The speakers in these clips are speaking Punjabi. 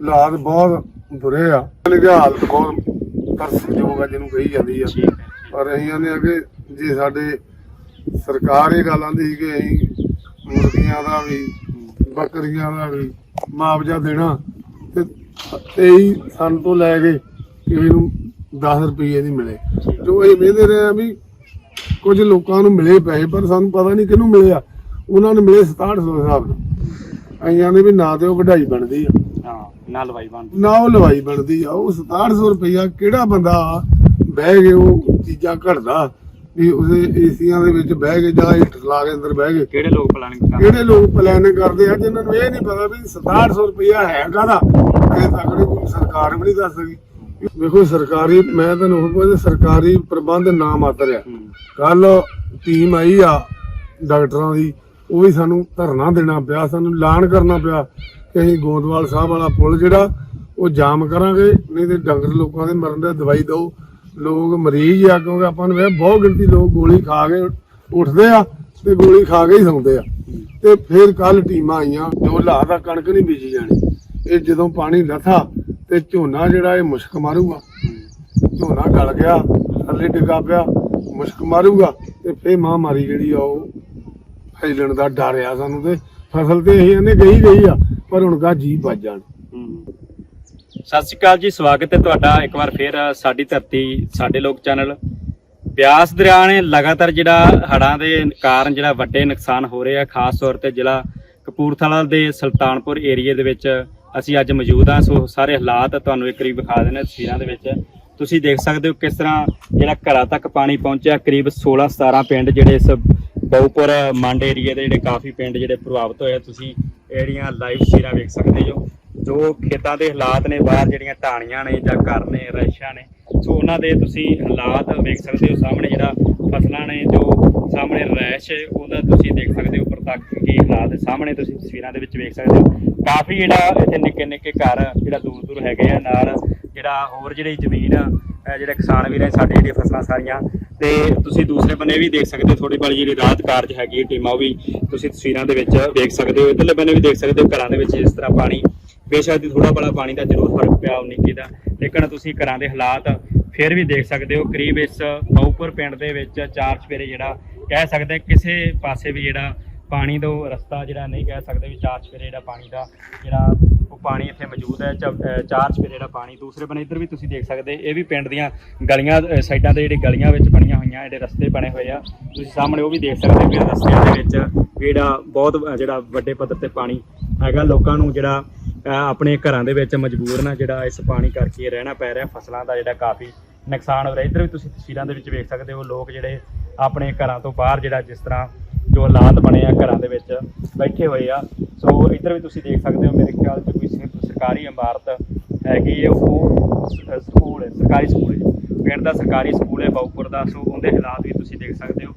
ਹਾਲਾਤ ਬਹੁਤ ਬੁਰੇ ਆ। ਕਿ ਹਾਲਤ ਬਹੁਤ ਤਰਸਯੋਗ ਆ ਜਿਹਨੂੰ ਕਹੀ ਜਾਂਦੀ ਆ। ਪਰ ਅਸੀਂ ਆਨੇ ਆ ਕਿ ਜੇ ਸਾਡੇ ਸਰਕਾਰ ਇਹ ਗੱਲ ਆਂਦੀ ਸੀ ਕਿ ਅਸੀਂ ਮੁਰਗੀਆਂ ਦਾ ਵੀ ਬੱਕਰੀਆਂ ਦਾ ਵੀ ਮੁਆਵਜ਼ਾ ਦੇਣਾ ਤੇ 23 ਸਾਲ ਤੋਂ ਲੈ ਕੇ ਕਿਸੇ ਨੂੰ 10 ਰੁਪਏ ਨਹੀਂ ਮਿਲੇ। ਜੋ ਇਹ ਵੇਖਦੇ ਰਹੇ ਆ ਵੀ ਕੁਝ ਲੋਕਾਂ ਨੂੰ ਮਿਲੇ ਪੈਸੇ ਪਰ ਸਾਨੂੰ ਪਤਾ ਨਹੀਂ ਕਿਹਨੂੰ ਮਿਲੇ ਆ। ਉਹਨਾਂ ਨੂੰ ਮਿਲੇ 6700 ਦੇ ਹਿਸਾਬ ਨਾਲ। ਅਸੀਂ ਆਨੇ ਵੀ ਨਾ ਤੇ ਉਹ ਕਢਾਈ ਬਣਦੀ ਆ। ਹਾਂ ਲਵਾਈ ਨਾ ਉਹ ਲਵਾਈ ਬਣਦੀ ਆ। ਉਹ 6700 ਰੁਪਇਆ ਕਿਹੜਾ ਬੰਦਾ ਬਹਿ ਕੇ ਉਹ ਚੀਜ਼ਾਂ ਘੜਦਾ ਵੀ ਉਹਦੇ ਏਸੀਆਂ ਦੇ ਵਿੱਚ ਬਹਿ ਕੇ ਜਾਂ ਹੀਟਰ ਲਾ ਕੇ ਅੰਦਰ ਬਹਿ ਕੇ। ਕਿਹੜੇ ਲੋਕ ਪਲਾਨਿੰਗ ਕਰਦੇ ਕਿਹੜੇ ਲੋਕ ਪਲਾਨ ਕਰਦੇ ਆ ਜਿਨ੍ਹਾਂ ਨੂੰ ਇਹ ਨਹੀਂ ਪਤਾ ਵੀ 6700 ਰੁਪਇਆ ਹੈ ਕਾਹਦਾ? ਇਹ ਤੱਕ ਨਹੀਂ ਕੋਈ ਸਰਕਾਰ ਵੀ ਨਹੀਂ ਦੱਸ ਸਕੀ। ਵੇਖੋ ਸਰਕਾਰੀ ਮੈਂ ਤੁਹਾਨੂੰ ਉਹ ਪੁੱਛਦਾ ਸਰਕਾਰੀ ਪ੍ਰਬੰਧ ਨਾ ਮਾਤਰ ਆ। ਕੱਲ ਟੀਮ ਆਈ ਆ ਡਾਕਟਰਾਂ ਦੀ ਉਹ ਵੀ ਸਾਨੂੰ ਧਰਨਾ ਦੇਣਾ ਪਿਆ ਸਾਨੂੰ ਐਲਾਨ ਕਰਨਾ ਪਿਆ। ਕਿ ਅਸੀਂ ਗੋਂਦਵਾਲ ਸਾਹਿਬ ਵਾਲਾ ਪੁਲ ਜਿਹੜਾ, ਉਹ ਜਾਮ ਕਰਾਂਗੇ, ਨਹੀਂ ਤੇ ਡੰਗਰ ਲੋਕਾਂ ਦੇ ਮਰਨ ਦੇ ਦਵਾਈ ਦਿਓ। ਲੋਕ ਮਰੀਜ਼ ਆ, ਕਿਉਂਕਿ ਆਪਾਂ ਨੂੰ ਵੇਖ ਬਹੁਤ ਗਿਣਤੀ ਲੋਕ ਗੋਲੀ ਖਾ ਕੇ ਉੱਠਦੇ ਆ ਤੇ ਗੋਲੀ ਖਾ ਕੇ ਹੀ ਸੌਂਦੇ ਆ। ਤੇ ਫਿਰ ਕੱਲ ਟੀਮਾਂ ਆਈਆਂ, ਜੋ ਹਾਲਾਤ ਕਣਕ ਨਹੀਂ ਬੀਜੀ ਜਾਣੀ। ਇਹ ਜਦੋਂ ਪਾਣੀ ਲੱਥਾ ਤੇ ਝੋਨਾ ਜਿਹੜਾ ਇਹ ਮੁਸ਼ਕ ਮਾਰੂਗਾ। ਝੋਨਾ ਗਲ ਗਿਆ, ਥੱਲੇ ਡਿੱਗਾ ਪਿਆ, ਮੁਸ਼ਕ ਮਾਰੂਗਾ ਤੇ ਫੇਰ ਮਹਾਮਾਰੀ ਜਿਹੜੀ ਆ ਉਹ ਫੈਲਣ ਦਾ ਡਰ ਆ ਸਾਨੂੰ ਤੇ। ਫਸਲ ਤੇ ਇਹ ਇਹਨੇ ਗਈ ਗਈ ਆ ਪਰ ਹੁਣ ਕਾ ਜੀ ਵੱਜ ਜਾਣ। ਸਤਿ ਸ਼੍ਰੀ ਅਕਾਲ ਜੀ, ਸਵਾਗਤ ਹੈ ਤੁਹਾਡਾ ਇੱਕ ਵਾਰ ਫੇਰ ਸਾਡੀ ਧਰਤੀ, ਸਾਡੇ ਲੋਕ ਚੈਨਲ। ਬਿਆਸ ਦਰਿਆ ਨੇ ਲਗਾਤਾਰ ਜਿਹੜਾ ਹੜ੍ਹਾਂ ਦੇ ਕਾਰਨ ਜਿਹੜਾ ਵੱਡੇ ਨੁਕਸਾਨ ਹੋ ਰਹੇ ਆ, ਖਾਸ ਤੌਰ ਤੇ ਜ਼ਿਲ੍ਹਾ ਕਪੂਰਥਲਾ ਦੇ ਸੁਲਤਾਨਪੁਰ ਏਰੀਏ ਦੇ ਵਿੱਚ ਅਸੀਂ ਅੱਜ ਮੌਜੂਦ ਹਾਂ। ਸੋ ਸਾਰੇ ਹਾਲਾਤ ਤੁਹਾਨੂੰ ਇੱਕ ਵਾਰੀ ਵਿਖਾ ਦੇਣੇ ਤਸਵੀਰਾਂ ਦੇ ਵਿੱਚ। ਤੁਸੀਂ ਦੇਖ ਸਕਦੇ ਹੋ ਕਿਸ ਤਰ੍ਹਾਂ ਜਿਹੜਾ ਘਰਾਂ ਤੱਕ ਪਾਣੀ ਪਹੁੰਚਿਆ, ਕਰੀਬ 16 17 ਪਿੰਡ ਜਿਹੜੇ ਇਸ ਬਹੁਪੁਰ ਮੰਡ ਏਰੀਏ ਦੇ ਜਿਹੜੇ ਕਾਫੀ ਪਿੰਡ ਜਿਹੜੇ ਪ੍ਰਭਾਵਿਤ ਹੋਏ ਆ। ਤੁਸੀਂ ਜਿਹੜੀਆਂ ਲਾਈਵ ਸ਼ੇਰਾਂ ਵੇਖ ਸਕਦੇ ਹੋ ਜੋ ਖੇਤਾਂ ਦੇ ਹਾਲਾਤ ਨੇ ਬਾਹਰ ਜਿਹੜੀਆਂ ਢਾਣੀਆਂ ਨੇ ਜਾਂ ਘਰ ਨੇ ਰੈਸ਼ਾਂ ਨੇ ਸੋ ਉਹਨਾਂ ਦੇ ਤੁਸੀਂ ਹਾਲਾਤ ਵੇਖ ਸਕਦੇ ਹੋ ਸਾਹਮਣੇ ਜਿਹੜਾ ਫਸਲਾਂ ਨੇ ਜੋ ਸਾਹਮਣੇ ਰੈਸ਼ ਉਹਦਾ ਤੁਸੀਂ ਦੇਖ ਸਕਦੇ ਹੋ ਪ੍ਰਤੱਖ ਕੀ ਹਾਲਾਤ ਸਾਹਮਣੇ ਤੁਸੀਂ ਤਸਵੀਰਾਂ ਦੇ ਵਿੱਚ ਵੇਖ ਸਕਦੇ ਹੋ ਕਾਫੀ ਜਿਹੜਾ ਇੱਥੇ ਨਿੱਕੇ ਨਿੱਕੇ ਘਰ ਜਿਹੜਾ ਦੂਰ ਦੂਰ ਹੈਗੇ ਆ ਨਾਲ ਜਿਹੜਾ ਹੋਰ ਜਿਹੜੀ ਜ਼ਮੀਨ ਆ, ਜਿਹੜੇ ਕਿਸਾਨ ਵੀਰ ਨੇ ਸਾਡੇ ਜਿਹੜੀਆਂ ਫਸਲਾਂ ਸਾਰੀਆਂ ਤੇ ਤੁਸੀਂ ਦੂਸਰੇ ਬੰਨੇ ਵੀ ਦੇਖ ਸਕਦੇ ਹੋ ਥੋੜੀ ਬੜੀ ਜਿਹੜੀ ਰਾਹਤ ਕਾਰਜ ਹੈਗੀ ਟੀਮਾਂ ਉਹ ਵੀ ਤੁਸੀਂ ਤਸਵੀਰਾਂ ਦੇ ਵਿੱਚ ਦੇਖ ਸਕਦੇ ਹੋ, ਇਧਰਲੇ ਬੰਨੇ ਵੀ ਦੇਖ ਸਕਦੇ ਹੋ, ਘਰਾਂ ਦੇ ਵਿੱਚ ਇਸ ਤਰ੍ਹਾਂ ਪਾਣੀ, ਬੇਸ਼ੱਕ ਦੀ ਥੋੜਾ ਬੜਾ ਪਾਣੀ ਦਾ ਜ਼ਰੂਰ ਫ਼ਰਕ ਪਿਆ 19 ਦਾ, ਲੇਕਿਨ ਤੁਸੀਂ ਘਰਾਂ ਦੇ ਹਾਲਾਤ ਫਿਰ ਵੀ ਦੇਖ ਸਕਦੇ ਹੋ, ਕਰੀਬ ਇਸ ਬਹੁਪੁਰ ਪਿੰਡ ਦੇ ਵਿੱਚ ਚਾਰ ਸਵੇਰੇ ਜਿਹੜਾ ਕਹਿ ਸਕਦੇ ਕਿਸੇ ਪਾਸੇ ਵੀ ਜਿਹੜਾ ਪਾਣੀ ਦਾ ਰਸਤਾ ਜਿਹੜਾ ਨਹੀਂ ਕਹਿ ਸਕਦੇ ਵੀ ਚਾਰ ਚਪੇਰੇ ਜਿਹੜਾ ਪਾਣੀ ਦਾ ਜਿਹੜਾ ਪਾਣੀ ਇੱਥੇ ਮੌਜੂਦ ਹੈ ਚਾਰ ਚਪੇਰੇ ਜਿਹੜਾ ਪਾਣੀ, ਦੂਸਰੇ ਬੰਨੇ ਇੱਧਰ ਵੀ ਤੁਸੀਂ ਦੇਖ ਸਕਦੇ, ਇਹ ਵੀ ਪਿੰਡ ਦੀਆਂ ਗਲੀਆਂ ਸਾਈਡਾਂ ਤੇ ਜਿਹੜੇ ਗਲੀਆਂ ਵਿੱਚ ਬਣੀਆਂ ਹੋਈਆਂ, ਜਿਹੜੇ ਰਸਤੇ ਬਣੇ ਹੋਏ ਆ। ਤੁਸੀਂ ਸਾਹਮਣੇ ਉਹ ਵੀ ਦੇਖ ਸਕਦੇ ਹੋ ਕਿ ਰਸਤਿਆਂ ਦੇ ਵਿੱਚ ਜਿਹੜਾ ਬਹੁਤ ਜਿਹੜਾ ਵੱਡੇ ਪੱਧਰ ਤੇ ਪਾਣੀ ਹੈਗਾ, ਲੋਕਾਂ ਨੂੰ ਜਿਹੜਾ ਆਪਣੇ ਘਰਾਂ ਦੇ ਵਿੱਚ ਮਜਬੂਰ ਨਾ ਜਿਹੜਾ ਇਸ ਪਾਣੀ ਕਰਕੇ ਰਹਿਣਾ ਪੈ ਰਿਹਾ, ਫਸਲਾਂ ਦਾ ਜਿਹੜਾ ਕਾਫੀ ਨੁਕਸਾਨ ਹੋ ਰਿਹਾ। ਇੱਧਰ ਵੀ ਤੁਸੀਂ ਤਸਵੀਰਾਂ ਦੇ ਵਿੱਚ ਵੇਖ ਸਕਦੇ ਹੋ, ਲੋਕ ਜਿਹੜੇ ਆਪਣੇ ਘਰਾਂ ਤੋਂ ਬਾਹਰ ਜਿਹੜਾ ਜਿਸ ਤਰ੍ਹਾਂ ਜੋ ਹਾਲਾਤ ਬਣੇ ਆ, ਘਰਾਂ ਦੇ ਵਿੱਚ ਬੈਠੇ ਹੋਏ ਆ। ਸੋ ਇੱਧਰ ਵੀ ਤੁਸੀਂ ਦੇਖ ਸਕਦੇ ਹੋ, ਮੇਰੇ ਖਿਆਲ 'ਚ ਕੋਈ ਸਰਕਾਰੀ ਇਮਾਰਤ ਹੈਗੀ ਹੈ, ਉਹ ਸਕੂਲ ਹੈ, ਸਰਕਾਰੀ ਸਕੂਲ ਹੈ ਪਿੰਡ ਦਾ ਸਰਕਾਰੀ ਸਕੂਲ ਹੈ ਬਾਉਪੁਰ ਦਾ, ਸੋ ਉਹਦੇ ਹਾਲਾਤ ਵੀ ਤੁਸੀਂ ਦੇਖ ਸਕਦੇ ਹੋ।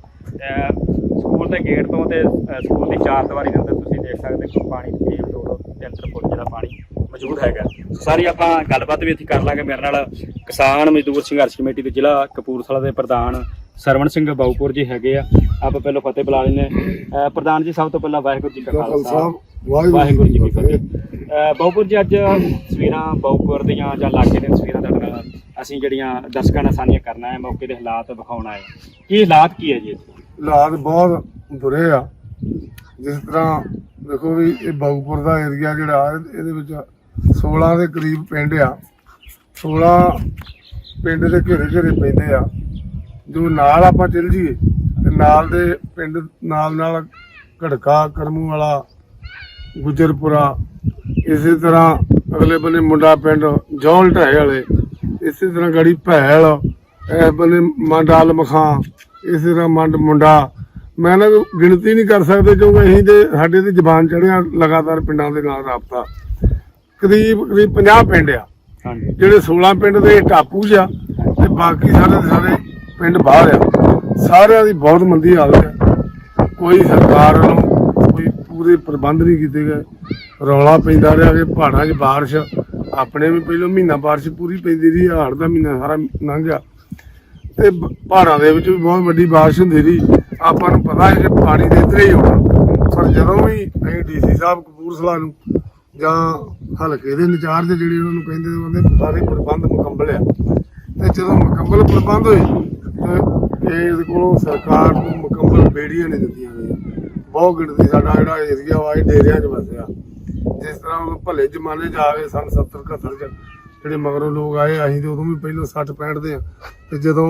ਸਕੂਲ ਦੇ ਗੇਟ ਤੋਂ ਤੇ ਸਕੂਲ ਦੀ ਚਾਰ ਦੀਵਾਰੀ ਦੇ ਅੰਦਰ ਤੁਸੀਂ ਦੇਖ ਸਕਦੇ ਹੋ ਪਾਣੀ ਤਕਰੀਬ ਦੋ ਦੋ ਤਿੰਨ ਤਿੰਨ ਫੁੱਟ ਜਿਹੜਾ ਪਾਣੀ ਮੌਜੂਦ ਹੈਗਾ। ਸਾਰੀ ਆਪਾਂ ਗੱਲਬਾਤ ਵੀ ਇੱਥੇ ਕਰ ਲਾਂਗੇ। ਮੇਰੇ ਨਾਲ ਕਿਸਾਨ ਮਜ਼ਦੂਰ ਸੰਘਰਸ਼ ਕਮੇਟੀ ਦੇ ਜ਼ਿਲ੍ਹਾ ਕਪੂਰਥਲਾ ਦੇ ਪ੍ਰਧਾਨ ਸਰਵਣ ਸਿੰਘ ਬਾਉਪੁਰ ਜੀ ਹੈਗੇ ਆ। ਆਪਾਂ ਪਹਿਲਾਂ ਫਤਿਹ ਬੁਲਾ। ਅਹ ਪ੍ਰਧਾਨ ਜੀ ਸਭ ਤੋਂ ਪਹਿਲਾਂ ਵਾਹਿਗੁਰੂ ਜੀ ਕਾ ਖਾਲਸਾ। ਵਾਹਿਗੁਰੂ ਜੀ ਕੀ ਫਤਿਹ। ਅਹ ਬਾਉਪੁਰ ਜੀ ਅੱਜ ਤਸਵੀਰਾਂ ਬਾਉਪੁਰ ਦੀਆਂ ਜਾਂ ਲਾਗੇ ਦੀਆਂ ਤਸਵੀਰਾਂ ਨਾਲ ਅਸੀਂ ਜਿਹੜੀਆਂ ਦਰਸ਼ਕਾਂ ਨਾਲ ਸਾਂਝੀਆਂ ਕਰਨਾ ਹੈ ਮੌਕੇ ਦੇ ਹਾਲਾਤ ਵਿਖਾਉਣਾ ਹੈ। ਕੀ ਹਾਲਾਤ ਕੀ ਹੈ ਜੀ? ਹਾਲਾਤ ਬਹੁਤ ਬੁਰੇ ਆ। ਜਿਸ ਤਰ੍ਹਾਂ ਦੇਖੋ ਵੀ ਇਹ ਬਾਗਪੁਰ ਦਾ ਏਰੀਆ ਜਿਹੜਾ ਇਹਦੇ ਵਿੱਚ 16 ਦੇ ਕਰੀਬ ਪਿੰਡ ਆ। 16 ਪਿੰਡ ਦੇ ਘੇਰੇ ਘੇਰੇ ਪੈਂਦੇ ਆ। ਜੋ ਨਾਲ ਆਪਾਂ ਚੱਲ ਜੀਏ ਤੇ ਨਾਲ ਦੇ ਪਿੰਡ ਨਾਲ ਨਾਲ ਘੜਕਾ ਕਰਮੂ ਵਾਲਾ ਗੁਜਰਪੁਰਾ ਇਸੇ ਤਰ੍ਹਾਂ ਅਗਲੇ ਬੰਨੇ ਮੁੰਡਾ ਪਿੰਡ ਜੌਲ ਢਾਏ ਵਾਲੇ ਇਸੇ ਤਰ੍ਹਾਂ ਗੜੀ ਭੈਲ ਇਸ ਬੰਨੇ ਮੰਡਾਲ ਮਖਾਂ ਇਸੇ ਤਰ੍ਹਾਂ ਮੰਡ ਮੁੰਡਾ। ਮੈਂ ਨਾ ਗਿਣਤੀ ਨਹੀਂ ਕਰ ਸਕਦੇ ਕਿਉਂਕਿ ਅਸੀਂ ਤੇ ਸਾਡੇ ਤੇ ਜ਼ਬਾਨ ਚੜਿਆ ਲਗਾਤਾਰ ਪਿੰਡਾਂ ਦੇ ਨਾਲ ਰਾਬਤਾ। ਕਰੀਬ ਕਰੀਬ 50 ਪਿੰਡ ਆ। ਜਿਹੜੇ 16 ਪਿੰਡ ਦੇ ਟਾਪੂ ਆ ਤੇ ਬਾਕੀ ਸਾਰੇ ਦੇ ਸਾਰੇ ਪਿੰਡ ਬਾਹਰ ਆ। ਸਾਰਿਆਂ ਦੀ ਬਹੁਤ ਮੰਦੀ ਹਾਲਤ ਹੈ। ਕੋਈ ਸਰਕਾਰ ਵੱਲੋਂ ਕੋਈ ਪੂਰੇ ਪ੍ਰਬੰਧ ਨਹੀਂ ਕੀਤੇ ਗਏ। ਰੌਲਾ ਪੈਂਦਾ ਰਿਹਾ ਕਿ ਪਹਾੜਾਂ 'ਚ ਬਾਰਿਸ਼, ਆਪਣੇ ਵੀ ਪਹਿਲਾਂ ਮਹੀਨਾ ਬਾਰਿਸ਼ ਪੂਰੀ ਪੈਂਦੀ ਰਹੀ, ਹਾੜ ਦਾ ਮਹੀਨਾ ਸਾਰਾ ਲੰਘ ਗਿਆ। ਤੇ ਪਹਾੜਾਂ ਦੇ ਵਿੱਚ ਵੀ ਬਹੁਤ ਵੱਡੀ ਬਾਰਿਸ਼ ਹੁੰਦੀ ਰਹੀ। ਆਪਾਂ ਨੂੰ ਪਤਾ ਹੈ ਕਿ ਪਾਣੀ ਦੇ ਇੱਧਰ ਹੀ ਆਉਣਾ ਪਰ ਜਦੋਂ ਵੀ ਅਸੀਂ ਡੀਸੀ ਸਾਹਿਬ ਕਪੂਰਥਲਾ ਨੂੰ ਜਾਂ ਹਲਕੇ ਦੇ ਇੰਚਾਰਜ ਜਿਹੜੇ ਉਹਨਾਂ ਨੂੰ ਕਹਿੰਦੇ ਉਹਦੇ ਸਾਰੇ ਪ੍ਰਬੰਧ ਮੁਕੰਮਲ ਆ। ਤੇ ਜਦੋਂ ਮੁਕੰਮਲ ਪ੍ਰਬੰਧ ਹੋਏ, ਤੇ ਇਹਦੇ ਕੋਲੋਂ ਸਰਕਾਰ ਨੂੰ ਮੁਕੰਮਲ ਬੇੜੀਆਂ ਨਹੀਂ ਦਿੱਤੀਆਂ ਗਈਆਂ। ਬਹੁਤ ਗਿਣਤੀ ਸਾਡਾ ਜਿਹੜਾ ਏਰੀਆ ਵਾ, ਇਹ ਡੇਰਿਆਂ 'ਚ ਵਸਿਆ ਜਿਸ ਤਰ੍ਹਾਂ ਉਹ ਭਲੇ ਜ਼ਮਾਨੇ 'ਚ ਆ ਗਏ ਸਨ 70 71 'ਚ, ਜਿਹੜੇ ਮਗਰੋਂ ਲੋਕ ਆਏ, ਅਸੀਂ ਤੇ ਉਦੋਂ ਵੀ ਪਹਿਲਾਂ 60 65 ਦੇ ਆ। ਤੇ ਜਦੋਂ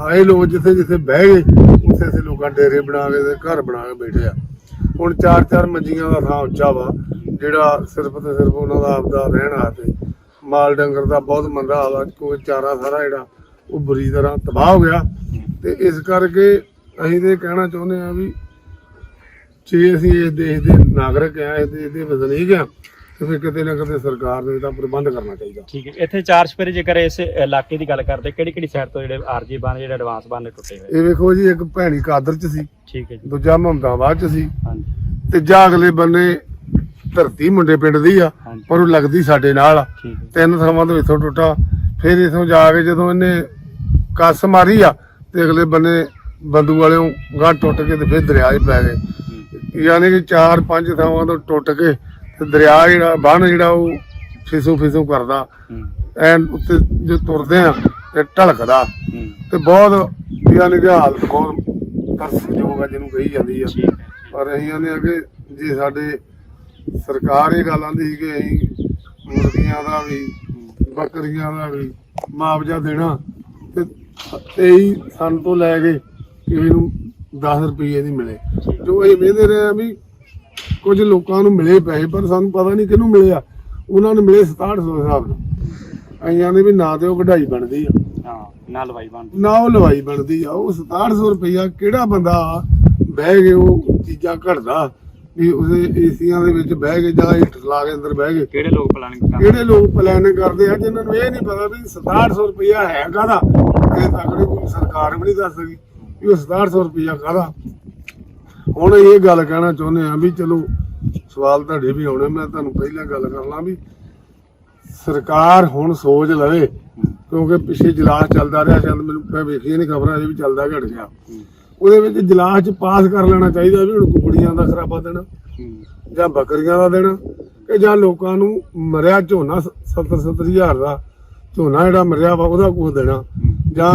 ਆਏ ਲੋਕ ਜਿੱਥੇ ਜਿੱਥੇ ਬਹਿ ਗਏ, ਉੱਥੇ ਉੱਥੇ ਲੋਕਾਂ ਡੇਰੇ ਬਣਾ ਕੇ ਤੇ ਘਰ ਬਣਾ ਕੇ ਬੈਠੇ ਆ। ਹੁਣ ਚਾਰ ਚਾਰ ਮੰਜੀਆਂ ਦਾ ਥਾਂ ਉੱਚਾ ਵਾ, ਜਿਹੜਾ ਸਿਰਫ ਤੇ ਸਿਰਫ ਉਹਨਾਂ ਦਾ ਆਪਦਾ ਰਹਿਣਾ ਤੇ ਮਾਲ ਡੰਗਰ ਦਾ ਬਹੁਤ ਮੰਦਾ ਹਾਲ ਆ, ਕੋਈ ਚਾਰਾ ਸਾਰਾ ਜਿਹੜਾ, ਉਹ ਬੁਰੀ ਤਰ੍ਹਾਂ ਤਬਾਹ ਹੋ ਗਿਆ। ਤੇ ਇਸ ਕਰਕੇ ਅਸੀਂ ਤੇ ਕਹਿਣਾ ਚਾਹੁੰਦੇ ਆ ਵੀ ਜੇ ਅਸੀਂ ਇਸ ਦੇਸ਼ ਦੇ ਨਾਗਰਿਕ ਆ ਇਸ ਦੇਸ਼ ਦੇ ਵਸਨੀਕ ਆ ਤੇ ਫਿਰ ਕਿਤੇ ਨਾ ਕਿਤੇ ਸਰਕਾਰ ਨੂੰ ਇਹਦਾ ਪ੍ਰਬੰਧ ਕਰਨਾ ਚਾਹੀਦਾ। ਠੀਕ ਹੈ। ਇੱਥੇ ਚਾਰ ਸਪੇਰੇ ਜੇਕਰ ਇਸ ਇਲਾਕੇ ਦੀ ਗੱਲ ਕਰਦੇ ਕਿਹੜੀ ਕਿਹੜੀ ਸਾਈਡ ਤੋਂ ਜਿਹੜੇ ਆਰਜੀ ਬੰਨ ਜਿਹੜੇ ਐਡਵਾਂਸ ਬੰਨ ਟੁੱਟੇ ਹੋਏ? ਇਹ ਵੇਖੋ ਜੀ ਇੱਕ ਭੈਣੀ ਕਾਦਰ ਚ ਸੀ ਠੀਕ ਹੈ ਜੀ। ਦੂਜਾ ਮੁਹੰਮਦਾਬਾਦ ਚ ਸੀ ਹਾਂਜੀ। ਤੀਜਾ ਅਗਲੇ ਬੰਨੇ ਧਰਤੀ ਮੁੰਡੇ ਪਿੰਡ ਦੀ ਆ ਹਾਂਜੀ। ਪਰ ਉਹ ਲੱਗਦੀ ਸਾਡੇ ਨਾਲ ਆ। ਠੀਕ ਹੈ। ਤਿੰਨ ਥਾਵਾਂ ਤੋਂ ਇੱਥੋਂ ਟੁੱਟਾ ਫਿਰ ਇਥੋਂ ਜਾ ਕੇ ਜਦੋਂ ਇਹਨੇ ਕੱਸ ਮਾਰੀ ਆ ਤੇ ਅਗਲੇ ਬੰਨੇ ਬੰਦੂ ਵਾਲਿਓਂ ਗਾਂ ਟੁੱਟ ਕੇ ਤੇ ਫਿਰ ਦਰਿਆ 'ਚ ਪੈ ਗਏ। ਯਾਨੀ ਕਿ ਚਾਰ ਪੰਜ ਥਾਵਾਂ ਤੋਂ ਟੁੱਟ ਕੇ ਤੇ ਦਰਿਆ ਜਿਹੜਾ ਬੰਨ ਜਿਹੜਾ ਉਹ ਫਿਸੂ ਫਿਸੂ ਕਰਦਾ। ਐਨ ਉੱਤੇ ਜੇ ਤੁਰਦੇ ਆ ਤੇ ਢਲਕਦਾ। ਤੇ ਬਹੁਤ ਯਾਨੀ ਕਿ ਹਾਲਤ ਬਹੁਤ ਤਰਸਯੋਗ ਆ ਜਿਹਨੂੰ ਕਹੀ ਜਾਂਦੀ ਆ। ਪਰ ਅਸੀਂ ਆਨੇ ਆ ਕਿ ਜੇ ਸਾਡੇ ਸਰਕਾਰ ਇਹ ਗੱਲ ਆਂਦੀ ਸੀ ਕਿ ਅਸੀਂ ਮੁਰਗੀਆਂ ਦਾ ਵੀ ਬੱਕਰੀਆਂ ਦਾ ਵੀ ਮੁਆਵਜ਼ਾ ਦੇਣਾ ਤੇ 23 ਸਾਲ ਤੋਂ ਲੈ ਕੇ ਕਿਸੇ ਨੂੰ 10 ਰੁਪਏ ਨਹੀਂ ਮਿਲੇ। ਜੋ ਅਸੀਂ ਵੇਖਦੇ ਰਹੇ ਆ ਵੀ ਕੁਝ ਲੋਕਾਂ ਨੂੰ ਮਿਲੇ ਪੈਸੇ ਪਰ ਸਾਨੂੰ ਪਤਾ ਨਹੀਂ ਕਿਹਨੂੰ ਮਿਲੇ ਆ। ਉਹਨਾਂ ਨੂੰ ਮਿਲੇ 6700 ਦੇ ਹਿਸਾਬ ਨਾਲ। ਅਸੀਂ ਵੀ ਨਾ ਤੇ ਉਹ ਕਢਾਈ ਬਣਦੀ ਆ। ਹਾਂ ਨਾਲ ਲਵਾਈ ਬੰਨ ਨਾ ਉਹ ਲਵਾਈ ਬਣਦੀ ਆ। ਉਹ 6700 ਰੁਪਇਆ ਕਿਹੜਾ ਬੰਦਾ ਬਹਿ ਕੇ ਉਹ ਚੀਜ਼ਾਂ ਘੜਦਾ ਵੀ ਉਹਦੇ ਏਸੀਆਂ ਦੇ ਵਿੱਚ ਬਹਿ ਕੇ ਜਾਂ ਹੀਟਰ ਲਾ ਕੇ ਅੰਦਰ ਬਹਿ ਕੇ ਕਿਹੜੇ ਲੋਕ ਪਲਾਨਿੰਗ ਕਰਦੇ? ਕਿਹੜੇ ਲੋਕ ਪਲਾਨ ਕਰਦੇ ਆ ਜਿਨ੍ਹਾਂ ਨੂੰ ਇਹ ਨਹੀਂ ਪਤਾ ਵੀ 6700 ਰੁਪਇਆ ਹੈ ਕਾਹਦਾ? ਇਹ ਤੱਕ ਨਹੀਂ ਕੋਈ ਸਰਕਾਰ ਵੀ ਨਹੀਂ ਦੱਸ ਸਕੀ ਵੀ ਉਹ 6700 ਰੁਪਇਆ ਕਾਹਦਾ? ਹੁਣ ਇਹ ਗੱਲ ਕਹਿਣਾ ਚਾਹੁੰਦੇ ਆ ਵੀ ਚਲੋ ਸਵਾਲ ਤੁਹਾਡੇ ਵੀ ਆਉਣੇ ਮੈਂ ਤੁਹਾਨੂੰ ਪਹਿਲਾਂ ਗੱਲ ਕਰਨਾ ਵੀ ਸਰਕਾਰ ਹੁਣ ਸੋਚ ਲਵੇ ਕਿਉਂਕਿ ਪਿੱਛੇ ਜਲਾਸ ਚੱਲਦਾ ਰਿਹਾ ਸ਼ਾਇਦ ਮੈਨੂੰ ਮੈਂ ਵੇਖੀ ਨਹੀਂ ਖਬਰਾਂ ਅਜੇ ਵੀ ਚੱਲਦਾ ਘਟ ਗਿਆ। ਉਹਦੇ ਵਿੱਚ ਜਲਾਸ ਚ ਪਾਸ ਕਰ ਲੈਣਾ ਚਾਹੀਦਾ ਵੀ ਹੁਣ ਕੁਕੜੀਆਂ ਦਾ ਖਰਾਬਾ ਦੇਣਾ ਜਾਂ ਬੱਕਰੀਆਂ ਦਾ ਦੇਣਾ ਕਿ ਜਾਂ ਲੋਕਾਂ ਨੂੰ ਮਰਿਆ ਝੋਨਾ 70 70 ਹਜ਼ਾਰ ਦਾ ਝੋਨਾ ਜਿਹੜਾ ਮਰਿਆ ਵਾ ਉਹਦਾ ਕੁਝ ਦੇਣਾ। ਜਾਂ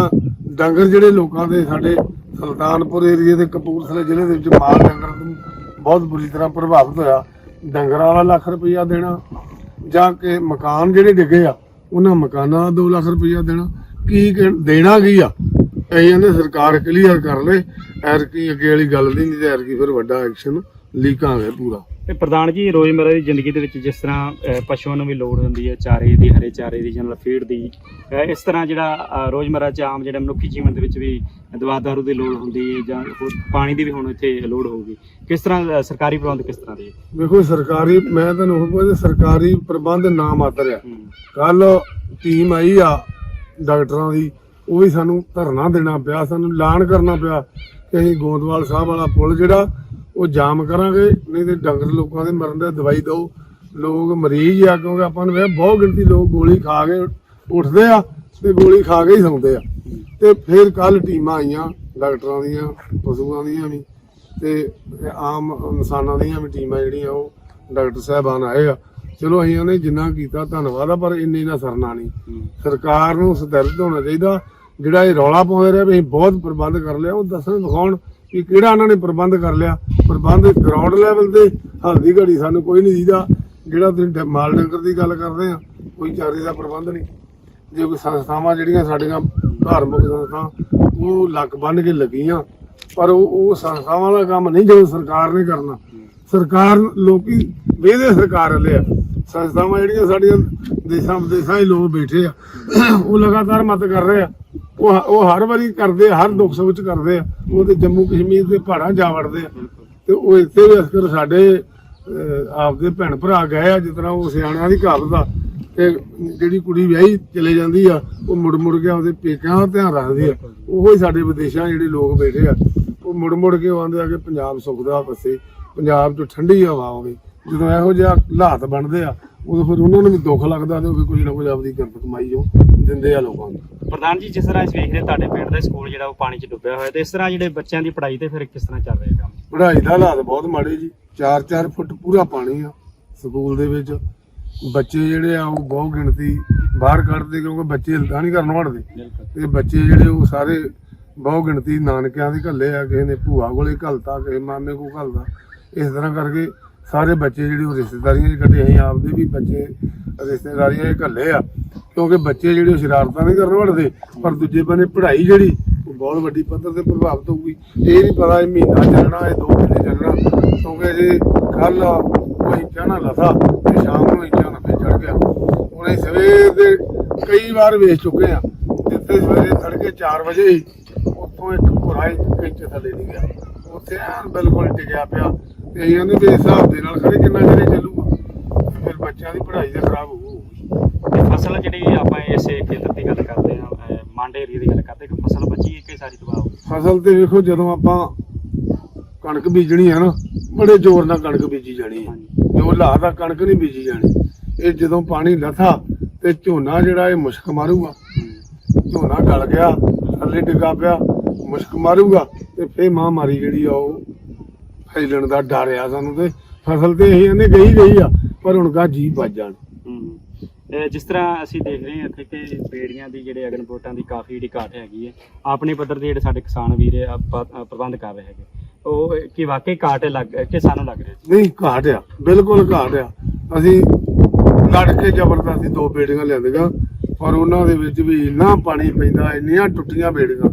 ਡੰਗਰ ਜਿਹੜੇ ਲੋਕਾਂ ਦੇ ਸਾਡੇ ਸੁਲਤਾਨਪੁਰ ਏਰੀਏ ਦੇ ਕਪੂਰਥਲੇ ਜ਼ਿਲ੍ਹੇ ਦੇ ਵਿੱਚ ਮਾਲ ਡੰਗਰ ਨੂੰ ਬਹੁਤ ਬੁਰੀ ਤਰ੍ਹਾਂ ਪ੍ਰਭਾਵਿਤ ਹੋਇਆ ਡੰਗਰਾਂ ਦਾ ਲੱਖ ਰੁਪਈਆ ਦੇਣਾ ਜਾਂ ਕਿ ਮਕਾਨ ਜਿਹੜੇ ਡਿੱਗੇ ਆ ਉਹਨਾਂ ਮਕਾਨਾਂ ਦਾ 2 ਲੱਖ ਰੁਪਈਆ ਦੇਣਾ। ਕੀ ਦੇਣਾ ਕੀ ਆ? ਇਹ ਇਹਨੇ ਸਰਕਾਰ ਕਲੀਅਰ ਕਰ ਲੇ ਐਰ ਕੀ ਅੱਗੇ ਵਾਲੀ ਗੱਲ ਨਹੀਂ ਨਹੀਂ ਤੇ ਐਰ ਕੀ ਫਿਰ ਵੱਡਾ ਐਕਸ਼ਨ ਲੀਕਾਂਗੇ ਪੂਰਾ। ਤੇ ਪ੍ਰਧਾਨ ਜੀ ਰੋਜ਼ਮਰਰਾ ਦੀ ਜ਼ਿੰਦਗੀ ਦੇ ਵਿੱਚ ਜਿਸ ਤਰ੍ਹਾਂ ਅਹ, ਪਸ਼ੂਆਂ ਨੂੰ ਵੀ ਲੋੜ ਹੁੰਦੀ ਹੈ ਚਾਰੇ ਦੀ ਹਰੇ ਚਾਰੇ ਦੀ ਜਨਰਲ ਫੀਡ ਦੀ ਅਹ, ਇਸ ਤਰ੍ਹਾਂ ਜਿਹੜਾ ਅਹ, ਰੋਜ਼ਮਰਰਾ ਚ ਆਮ ਜਿਹੜਾ ਮਨੁੱਖੀ ਜੀਵਨ ਦੇ ਵਿੱਚ ਵੀ ਦਵਾ ਦਾਰੂ ਦੀ ਲੋੜ ਹੁੰਦੀ ਹੈ ਜਾਂ ਹੋਰ ਪਾਣੀ ਦੀ ਵੀ ਹੁਣ ਇੱਥੇ ਲੋੜ ਹੋਊਗੀ। ਕਿਸ ਤਰ੍ਹਾਂ ਅਹ, ਸਰਕਾਰੀ ਪ੍ਰਬੰਧ ਕਿਸ ਤਰ੍ਹਾਂ ਦੇ? ਵੇਖੋ ਸਰਕਾਰੀ ਮੈਂ ਤੁਹਾਨੂੰ ਉਹ ਕਹਿੰਦਾ ਸਰਕਾਰੀ ਪ੍ਰਬੰਧ ਨਾ ਮਾਤਰ ਆ। ਕੱਲ ਟੀਮ ਆਈ ਆ ਡਾਕਟਰਾਂ ਦੀ ਉਹ ਵੀ ਸਾਨੂੰ ਧਰਨਾ ਦੇਣਾ ਪਿਆ, ਸਾਨੂੰ ਐਲਾਨ ਕਰਨਾ ਪਿਆ ਕਿ ਅਸੀਂ ਗੋਦਵਾਲ ਸਾਹਿਬ ਵਾਲਾ ਪੁਲ ਜਿਹੜਾ, ਉਹ ਜਾਮ ਕਰਾਂਗੇ, ਨਹੀਂ ਤੇ ਡੰਗਰ ਲੋਕਾਂ ਦੇ ਮਰਨ ਦੇ ਦਵਾਈ ਦਿਓ। ਲੋਕ ਮਰੀਜ਼ ਆ, ਕਿਉਂਕਿ ਆਪਾਂ ਨੂੰ ਵੇਖ, ਬਹੁਤ ਗਿਣਤੀ ਲੋਕ ਗੋਲੀ ਖਾ ਕੇ ਉੱਠਦੇ ਆ ਤੇ ਗੋਲੀ ਖਾ ਕੇ ਹੀ ਸੌਂਦੇ ਆ। ਤੇ ਫਿਰ ਕੱਲ ਟੀਮਾਂ ਆਈਆਂ, ਡਾਕਟਰਾਂ ਦੀਆਂ, ਪਸ਼ੂਆਂ ਦੀਆਂ ਵੀ, ਤੇ ਆਮ ਇਨਸਾਨਾਂ ਦੀਆਂ ਵੀ ਟੀਮਾਂ ਜਿਹੜੀਆਂ, ਉਹ ਡਾਕਟਰ ਸਾਹਿਬਾਨ ਆਏ ਆ। ਚਲੋ ਅਸੀਂ ਉਹਨੇ ਜਿੰਨਾ ਕੀਤਾ ਧੰਨਵਾਦ ਆ ਪਰ ਇੰਨੇ ਨਾ ਸਰਨਾ ਨਹੀਂ। ਸਰਕਾਰ ਨੂੰ ਸਤਰਕ ਹੋਣਾ ਚਾਹੀਦਾ। ਜਿਹੜਾ ਇਹ ਰੌਲਾ ਪਾਉਂਦੇ ਰਹੇ ਵੀ ਅਸੀਂ ਬਹੁਤ ਪ੍ਰਬੰਧ ਕਰ ਲਿਆ ਉਹ ਦੱਸਣ ਦਿਖਾਉਣ ਕਿ ਕਿਹੜਾ ਉਹਨਾਂ ਨੇ ਪ੍ਰਬੰਧ ਕਰ ਲਿਆ। ਪ੍ਰਬੰਧ ਗਰਾਊਂਡ ਲੈਵਲ ਤੇ ਹਲਦੀ ਘੜੀ ਸਾਨੂੰ ਕੋਈ ਨਹੀਂ ਦੀਦਾ। ਜਿਹੜਾ ਤੁਸੀਂ ਮਾਲ ਡੰਗਰ ਦੀ ਗੱਲ ਕਰਦੇ ਆ ਕੋਈ ਚਾਰੇ ਦਾ ਪ੍ਰਬੰਧ ਨਹੀਂ। ਜੇ ਕੋਈ ਸੰਸਥਾਵਾਂ ਜਿਹੜੀਆਂ ਸਾਡੀਆਂ ਧਾਰਮਿਕ ਸੰਸਥਾ ਉਹ ਲੱਕ ਬੰਨ ਕੇ ਲੱਗੀਆਂ ਪਰ ਉਹ ਉਹ ਸੰਸਥਾਵਾਂ ਦਾ ਕੰਮ ਨਹੀਂ ਜੋ ਸਰਕਾਰ ਨੇ ਕਰਨਾ। ਸਰਕਾਰ ਲੋਕੀ ਵੇਦੇ ਸਰਕਾਰ ਵਾਲੇ ਆ। ਸੰਸਥਾਵਾਂ ਜਿਹੜੀਆਂ ਸਾਡੀਆਂ ਦੇਸ਼ਾਂ ਵਿਦੇਸ਼ਾਂ 'ਚ ਲੋਕ ਬੈਠੇ ਆ, ਉਹ ਲਗਾਤਾਰ ਮਤ ਕਰ ਰਹੇ ਆ। ਉਹ ਉਹ ਹਰ ਵਾਰੀ ਕਰਦੇ ਆ, ਹਰ ਦੁੱਖ ਸੁੱਖ ਕਰਦੇ ਆ। ਉਹ ਤੇ ਜੰਮੂ ਕਸ਼ਮੀਰ ਦੇ ਪਹਾੜਾਂ ਜਾ ਵੜਦੇ ਆ। ਤੇ ਉਹ ਇੱਥੇ ਵੀ ਅਸਕਰ ਸਾਡੇ ਆਪਦੇ ਭੈਣ ਭਰਾ ਗਏ ਆ, ਜਿਸ ਤਰ੍ਹਾਂ ਉਹ ਸਿਆਣਿਆਂ ਦੀ ਕਹਾਵਤ ਆ। ਤੇ ਜਿਹੜੀ ਕੁੜੀ ਵਿਆਹੀ ਚਲੇ ਜਾਂਦੀ ਆ, ਉਹ ਮੁੜ ਮੁੜ ਕੇ ਆਪਦੇ ਪੇਕਿਆਂ ਦਾ ਧਿਆਨ ਰੱਖਦੀ ਆ। ਉਹੋ ਹੀ ਸਾਡੇ ਵਿਦੇਸ਼ਾਂ ਜਿਹੜੇ ਲੋਕ ਬੈਠੇ ਆ। ਉਹ ਮੁੜ ਮੁੜ ਕੇ ਉਹ ਆਉਂਦੇ ਆ ਕਿ ਪੰਜਾਬ ਸੁੱਖ ਦਾ ਪੰਜਾਬ 'ਚ ਠੰਡੀ ਹਵਾ ਹੋਵੇ ਜਦੋਂ ਇਹੋ ਜਿਹਾ ਹਾਲਾਤ ਬਣਦੇ ਆ ਉਦੋਂ ਫਿਰ ਉਹਨਾਂ ਨੂੰ ਵੀ ਦੁੱਖ ਲੱਗਦਾ ਤੇ ਉਹ ਵੀ ਕੁਝ ਨਾ ਕੁਝ ਆਪਦੀ ਕਿਰਤ ਕਮਾਈ ਜੋ ਦਿੰਦੇ ਆ ਲੋਕਾਂ ਨੂੰ। ਪ੍ਰਧਾਨ ਜੀ ਜਿਸ ਤਰ੍ਹਾਂ ਅਸੀਂ ਵੇਖ ਰਹੇ ਤੁਹਾਡੇ ਪਿੰਡ ਦਾ ਸਕੂਲ ਜਿਹੜਾ ਉਹ ਪਾਣੀ 'ਚ ਡੁੱਬਿਆ ਹੋਇਆ ਤੇ ਇਸ ਤਰ੍ਹਾਂ ਜਿਹੜੇ ਬੱਚਿਆਂ ਦੀ ਪੜ੍ਹਾਈ ਤੇ ਫਿਰ ਕਿਸ ਤਰ੍ਹਾਂ ਚੱਲ ਰਿਹਾ ਕੰਮ? ਪੜ੍ਹਾਈ ਦਾ ਹਾਲਾਤ ਬਹੁਤ ਮਾੜੇ ਜੀ 4-4 ਫੁੱਟ ਪੂਰਾ ਪਾਣੀ ਆ ਸਕੂਲ ਦੇ ਵਿੱਚ। ਬੱਚੇ ਜਿਹੜੇ ਆ ਉਹ ਬਹੁ ਗਿਣਤੀ ਬਾਹਰ ਕੱਢਦੇ ਕਿਉਂਕਿ ਬੱਚੇ ਹਿਲਦਾ ਨਹੀਂ ਕਰਨ ਵੜਦੇ। ਤੇ ਬੱਚੇ ਜਿਹੜੇ ਉਹ ਸਾਰੇ ਬਹੁ ਗਿਣਤੀ ਨਾਨਕਿਆਂ ਦੇ ਘੱਲੇ ਆ ਕਿਸੇ ਨੇ ਭੂਆ ਕੋਲੇ ਘੱਲਤਾ ਕਿਸੇ ਮਾਮੇ ਕੋ ਘੱਲਦਾ। ਇਸ ਤਰ੍ਹਾਂ ਕਰਕੇ ਸਾਰੇ ਬੱਚੇ ਜਿਹੜੇ ਉਹ ਰਿਸ਼ਤੇਦਾਰੀਆਂ 'ਚ ਕੱਢੇ ਅਸੀਂ ਆਪਦੇ ਵੀ ਬੱਚੇ, ਰਿਸ਼ਤੇਦਾਰੀਆਂ 'ਚ ਘੱਲੇ ਆ। ਕਿਉਂਕਿ ਬੱਚੇ ਜਿਹੜੇ ਉਹ ਸ਼ਰਾਰਤਾਂ ਨਹੀਂ ਕਰਨ ਵੜਦੇ, ਪਰ ਦੂਜੇ ਬੰਨੇ ਪੜ੍ਹਾਈ ਜਿਹੜੀ, ਉਹ ਬਹੁਤ ਵੱਡੀ ਪੱਧਰ ਤੇ ਪ੍ਰਭਾਵਿਤ ਹੋਊਗੀ। ਇਹ ਨਹੀਂ ਪਤਾ ਇਹ ਮਹੀਨਾ ਚੱਲਣਾ, ਇਹ ਦੋ ਮਹੀਨੇ ਚੱਲਣਾ, ਕਿਉਂਕਿ ਜੇ ਕੱਲ ਉਹ ਇੰਚਾ ਨਾ ਤੇ ਸ਼ਾਮ ਨੂੰ ਇੰਚਾ ਨਾ ਫੇਰ ਚੜ ਗਿਆ। ਹੁਣ ਅਸੀਂ ਸਵੇਰ ਦੇ ਕਈ ਵਾਰ ਵੇਚ ਚੁੱਕੇ ਆ, ਜਿੱਥੇ ਸਵੇਰੇ ਤੜਕੇ 4 ਵਜੇ ਹੀ, ਉੱਥੋਂ ਇੱਕ ਪੁਰਾਈ ਇੰਚ ਥੱਲੇ ਨਹੀਂ ਗਿਆ ਉੱਥੇ ਐਨ ਬਿਲਕੁਲ ਟਿਕਿਆ ਪਿਆ। ਤੇ ਅਸੀਂ ਵੀ ਇਸ ਹਿਸਾਬ ਦੇ ਨਾਲ ਖਰੇ ਕਿੰਨਾ ਚਿਰ ਚੱਲੂਗਾ। ਫਿਰ ਬੱਚਿਆਂ ਦੀ ਪੜ੍ਹਾਈ ਤਾਂ ਖਰਾਬ ਹੋਊਗੀ ਫਸਲ ਜਿਹੜੀ ਆਪਾਂ ਇਸੇ ਖੇਤਰ ਦੀ ਗੱਲ ਕਰਦੇ ਅਹ ਮਾਂਡੇ ਏਰੀਆ ਦੀ ਗੱਲ ਕਰਦੇ ਕਿ ਫਸਲ ਬਚੀ ਕਿ ਸਾਰੀ ਤਬਾਹ ਹੋ ਗਈ? ਫਸਲ ਤੇ ਵੇਖੋ ਜਦੋਂ ਆਪਾਂ ਕਣਕ ਬੀਜਣੀ ਹੈ ਨਾ ਬੜੇ ਜ਼ੋਰ ਨਾਲ ਕਣਕ ਬੀਜੀ ਜਾਣੀ ਹੈ। ਜੋ ਲਾ ਦਾ ਕਣਕ ਨਹੀਂ ਬੀਜੀ ਜਾਣੀ ਇਹ ਜਦੋਂ ਪਾਣੀ ਲਥਾ ਤੇ ਝੋਨਾ ਜਿਹੜਾ ਇਹ ਮੁਸ਼ਕ ਮਾਰੂਗਾ। ਝੋਨਾ ਗਲ ਗਿਆ ਥੱਲੇ ਡਿੱਗਾ ਪਿਆ ਮੁਸ਼ਕ ਮਾਰੂਗਾ ਤੇ ਫੇਰ ਮਹਾਮਾਰੀ ਜਿਹੜੀ ਆ ਉਹ ਫੈਲਣ ਦਾ ਡਰ ਆ ਸਾਨੂੰ ਤੇ ਫਸਲ ਤੇ ਇਹ ਇਹਨੇ ਗਈ ਗਈ ਆ ਪਰ ਹੁਣ ਕਾ ਜੀ ਵੱਜ ਜਾਣ। ਹੂੰ ਜਿਸ ਤਰ੍ਹਾਂ ਅਸੀਂ ਦੇਖ ਰਹੇ ਹਾਂ ਇੱਥੇ ਕਿ ਬੇੜੀਆਂ ਦੀ ਜਿਹੜੇ ਅਗਨ ਵੋਟਾਂ ਦੀ ਕਾਫੀ ਜਿਹੜੀ ਘਾਟ ਹੈਗੀ ਹੈ ਆਪਣੇ ਪੱਧਰ ਦੇ ਜਿਹੜੇ ਸਾਡੇ ਕਿਸਾਨ ਵੀਰ ਆਪਾਂ, ਅ, ਪ੍ਰਬੰਧ ਕਰ ਰਹੇ ਹੈਗੇ। ਉਹ ਕੀ ਵਾਕਈ ਘਾਟ ਲੱਗ ਕਿ ਸਾਨੂੰ ਲੱਗ ਰਿਹਾ? ਨਹੀਂ ਘਾਟ ਆ ਬਿਲਕੁਲ ਘਾਟ ਆ। ਅਸੀਂ ਲੜ ਕੇ ਜ਼ਬਰਦਸਤੀ ਦੋ ਬੇੜੀਆਂ ਲਿਆਂਦੀਆਂ ਪਰ ਉਹਨਾਂ ਦੇ ਵਿੱਚ ਵੀ ਇੰਨਾ ਪਾਣੀ ਪੈਂਦਾ ਇੰਨੀਆਂ ਟੁੱਟੀਆਂ ਬੇੜੀਆਂ।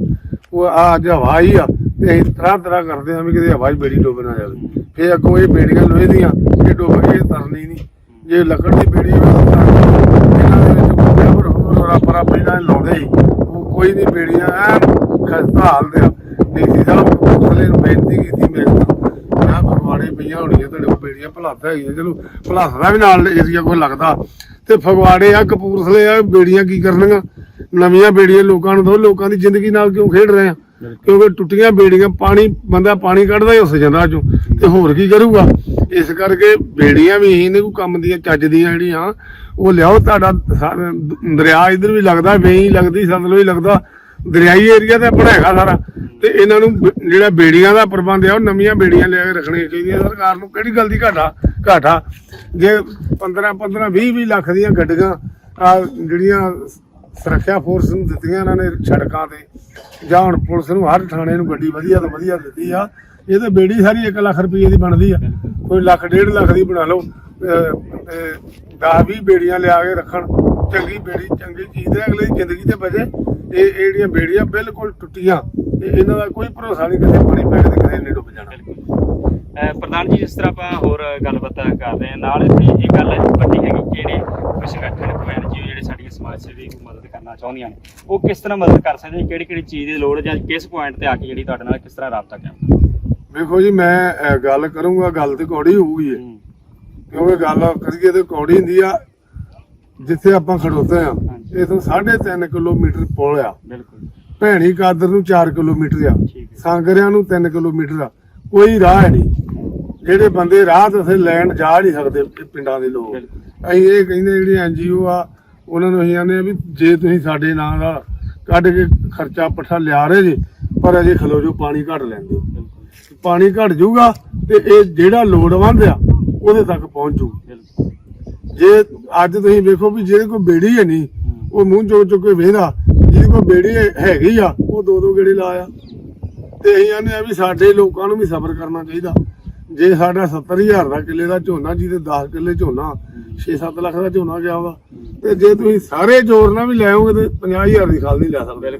ਉਹ ਆ ਅੱਜ ਹਵਾ ਹੀ ਆ ਤੇ ਅਸੀਂ ਤਰ੍ਹਾਂ ਤਰ੍ਹਾਂ ਕਰਦੇ ਹਾਂ ਵੀ ਕਿਤੇ ਹਵਾ 'ਚ ਬੇੜੀ ਡੁੱਬ ਨਾ ਜਾਵੇ। ਫੇਰ ਅੱਗੋਂ ਇਹ ਬੇੜੀਆਂ ਲੋਹੇ ਦੀਆਂ ਇਹ ਡੁੱਬ ਕੇ ਤਰਨੀ ਨਹੀਂ। ਜੇ ਲੱਕੜ ਦੀ ਬੇੜੀ ਹੋਵੇ ਤਾਂ ਤਰਨੀ। ਇਹਨਾਂ ਦੇ ਵਿੱਚ ਕੋਈ ਬਰਾਬਰ ਰਾਪਰਾ ਪੈਣਾ ਲਾਉਂਦੇ ਹੀ। ਉਹ ਕੋਈ ਨਹੀਂ ਬੇੜੀਆਂ, ਐਨ ਖਸਤਾ ਹਾਲ ਦੇ ਡੀਸੀ ਸਾਹਿਬ ਕਪੂਰਥਲੇ ਨੂੰ ਬੇਨਤੀ ਕੀਤੀ ਮੇਰੇ ਨਾਲ ਮੈਂ ਫਗਵਾੜੇ ਪਈਆਂ ਹੋਣੀਆਂ, ਤੁਹਾਡੇ ਕੋਲ ਬੇੜੀਆਂ ਭਲਾਤਾ ਹੈਗੀਆਂ। ਚਲੋ, ਭਲਾਤਾ ਵੀ ਨਾਲ ਏਰੀਆ ਕੋਈ ਲੱਗਦਾ। ਤੇ ਫਗਵਾੜੇ ਆ, ਕਪੂਰਥਲੇ ਆ, ਬੇੜੀਆਂ ਕੀ ਕਰਨਗੀਆਂ? ਨਵੀਆਂ ਬੇੜੀਆਂ ਲੋਕਾਂ ਨੂੰ ਦੋ, ਲੋਕਾਂ ਦੀ ਜ਼ਿੰਦਗੀ ਨਾਲ ਕਿਉਂ ਖੇਡ ਰਹੇ ਆ? ਕਿਉਂਕਿ ਟੁੱਟੀਆਂ ਬੇੜੀਆਂ, ਪਾਣੀ, ਬੰਦਾ ਪਾਣੀ ਕੱਢਦਾ ਹੀ ਉਸ ਜਾਂਦਾ ਚੋਂ, ਤੇ ਹੋਰ ਕੀ ਕਰੂਗਾ? ਇਸ ਕਰਕੇ ਬੇੜੀਆਂ ਵੀ ਇਹਨੇ ਕੋਈ ਕੰਮ ਦੀਆਂ, ਚੱਜ ਦੀਆਂ ਜਿਹੜੀਆਂ, ਉਹ ਲਿਆਓ ਤੁਹਾਡਾ ਦਰਿਆ ਇਧਰ ਵੀ ਲੱਗਦਾ, ਵੇਈ ਲੱਗਦੀ, ਸਤਲੁਜ ਵੀ ਲੱਗਦਾ, ਦਰਿਆਈ ਏਰੀਆ ਤੇ ਆਪਣਾ ਹੈਗਾ ਸਾਰਾ। ਤੇ ਇਹਨਾਂ ਨੂੰ ਜਿਹੜਾ ਬੇੜੀਆਂ ਦਾ ਪ੍ਰਬੰਧ ਆ, ਉਹ ਨਵੀਆਂ ਬੇੜੀਆਂ ਲਿਆ ਕੇ ਰੱਖਣੀਆਂ ਚਾਹੀਦੀਆਂ ਸਰਕਾਰ ਨੂੰ ਕਿਹੜੀ ਗੱਲ ਦੀ ਘਾਟਾ ਘਾਟਾ ਜੇ 15 15 20 20 ਲੱਖ ਦੀਆਂ ਗੱਡੀਆਂ ਜਿਹੜੀਆਂ ਸੁਰੱਖਿਆ ਫੋਰਸ ਨੂੰ ਦਿੱਤੀਆਂ ਇਹਨਾਂ ਨੇ ਸੜਕਾਂ ਤੇ, ਜਾਂ ਹੁਣ ਪੁਲਿਸ ਨੂੰ ਹਰ ਥਾਣੇ ਨੂੰ ਗੱਡੀ ਵਧੀਆ ਤੋਂ ਵਧੀਆ ਦਿੱਤੀ ਆ। ਇਹ ਤਾਂ ਬੇੜੀ ਸਾਰੀ 1 ਲੱਖ ਰੁਪਏ ਦੀ ਬਣਦੀ ਆ। ਕੋਈ ਲੱਖ, ਡੇਢ ਲੱਖ ਦੀ ਬਣਾ ਲਓ 10 20 ਬੇੜੀਆਂ ਲਿਆ ਕੇ ਰੱਖਣ, ਚੰਗੀ ਬੇੜੀ, ਚੰਗੀ ਚੀਜ਼ ਹੈ ਅਗਲੇ ਦੀ ਜ਼ਿੰਦਗੀ ਤੇ ਬਚੇ। ਇਹ ਇਹ ਜਿਹੜੀਆਂ ਬੇੜੀਆਂ ਬਿਲਕੁਲ ਟੁੱਟੀਆਂ ਇਹਨਾਂ ਦਾ ਕੋਈ ਭਰੋਸਾ ਨਹੀਂ ਕਿਤੇ ਪਾਣੀ ਪੈ ਕੇ ਕਿਤੇ ਨਹੀਂ ਡੁੱਬ ਜਾਣਾ। ਪ੍ਰਧਾਨ ਜੀ ਜਿਸ ਤਰ੍ਹਾਂ ਆਪਾਂ ਹੋਰ ਗੱਲਬਾਤ ਕਰ ਰਹੇ ਹਾਂ ਨਾਲ ਇੱਥੇ ਇਹ ਗੱਲ ਵੱਡੀ ਹੈਗੀ ਕਿ ਜਿਹੜੇ ਕੋਈ ਸੰਗਠਨ ਕੋਈ ਐਨਜੀਓ ਜਿਹੜੇ ਸਾਡੀਆਂ ਸਮਾਜ ਸੇਵੀ ਮਦਦ ਕਰਨਾ ਚਾਹੁੰਦੀਆਂ ਨੇ ਉਹ ਕਿਸ ਤਰ੍ਹਾਂ ਮਦਦ ਕਰ ਸਕਦੇ ਕਿਹੜੀ ਕਿਹੜੀ ਚੀਜ਼ ਦੀ ਲੋੜ ਹੈ ਜਾਂ ਕਿਸ ਪੁਆਇੰਟ ਤੇ ਆ ਕੇ ਜਿਹੜੀ ਤੁਹਾਡੇ ਨਾਲ ਕਿਸ ਤਰ੍ਹਾਂ ਰਾਬਤਾ ਕਾਇਮ ਵੇਖੋ ਜੀ ਮੈਂ ਗੱਲ ਕਰੂੰਗਾ ਗੱਲ ਤੇ ਕੌੜੀ ਹੋਊਗੀ। ਹੂੰ। ਕਿਉਂਕਿ ਗੱਲ ਕਰੀਏ ਤੇ ਕੌੜੀ ਹੁੰਦੀ ਆ ਜਿੱਥੇ ਆਪਾਂ ਖੜੋਤੇ ਆ। ਇਥੋਂ 3.5 ਕਿਲੋਮੀਟਰ ਪੁਲ ਆ। ਬਿਲਕੁਲ। ਭੈਣੀ ਕਾਦਰ ਨੂੰ 4 ਕਿਲੋਮੀਟਰ ਆ ਹੈ। ਸਾਂਗਰਿਆਂ ਨੂੰ 3 ਕਿਲੋਮੀਟਰ ਆ ਕੋਈ ਰਾਹ ਹੈ ਨਹੀਂ। ਜਿਹੜੇ ਬੰਦੇ ਰਾਹ ਤੇ ਲੈਣ ਜਾ ਨਹੀਂ ਸਕਦੇ ਪਿੰਡਾਂ ਦੇ ਲੋਕ। ਅਸੀਂ ਇਹ ਕਹਿੰਦੇ ਜਿਹੜੀ ਐਨਜੀਓ ਆ, ਉਹਨਾਂ ਨੂੰ ਅਸੀਂ ਕਹਿੰਦੇ ਆ ਵੀ ਜੇ ਤੁਸੀਂ ਸਾਡੇ ਨਾਂ ਦਾ ਕੱਢ ਕੇ ਖਰਚਾ ਪੱਠਾ ਲਿਆ ਰਹੇ ਜੀ, ਪਰ ਅਜੇ ਖਲੋ ਜੋ ਪਾਣੀ ਘੱਟ ਲੈਂਦੇ ਪਾਣੀ ਘਟ ਜਾਊਗਾ ਤੇ ਇਹ ਜਿਹੜਾ ਲੋੜਵੰਦ ਆ, ਉਹਦੇ ਤੱਕ ਪਹੁੰਚ ਜੂ ਜੇ ਅੱਜ ਤੁਸੀਂ ਵੇਖੋ ਵੀ ਜਿਹੜੇ ਕੋਈ ਬੇੜੀ ਹੈ ਨਹੀਂ, ਉਹ ਮੂੰਹ ਚੁੱਕ ਚੁੱਕ ਕੇ ਵੇਖਦਾ ਜਿਹਦੇ ਕੋਈ ਬੇੜੀ ਹੈਗੀ ਆ, ਉਹ ਦੋ ਦੋ ਗੇੜੇ ਲਾਇਆ ਤੇ ਅਸੀਂ ਆਨੇ ਆ ਵੀ ਸਾਡੇ ਲੋਕਾਂ ਨੂੰ ਵੀ ਸਬਰ ਕਰਨਾ ਚਾਹੀਦਾ। ਜੇ ਸਾਡਾ 70000 ਦਾ ਕਿੱਲੇ ਦਾ ਝੋਨਾ ਜਿਹਦੇ 10 ਕਿੱਲੇ ਝੋਨਾ 6-7 ਲੱਖ ਦਾ ਝੋਨਾ ਗਿਆ ਵਾ ਤੇ ਜੇ ਤੁਸੀਂ ਸਾਰੇ ਜ਼ੋਰ ਨਾਲ ਵੀ ਲੈਓਗੇ ਤੇ 50000 ਦੀ ਖਾਲ ਨਹੀਂ ਲੈ ਸਕਦੇ।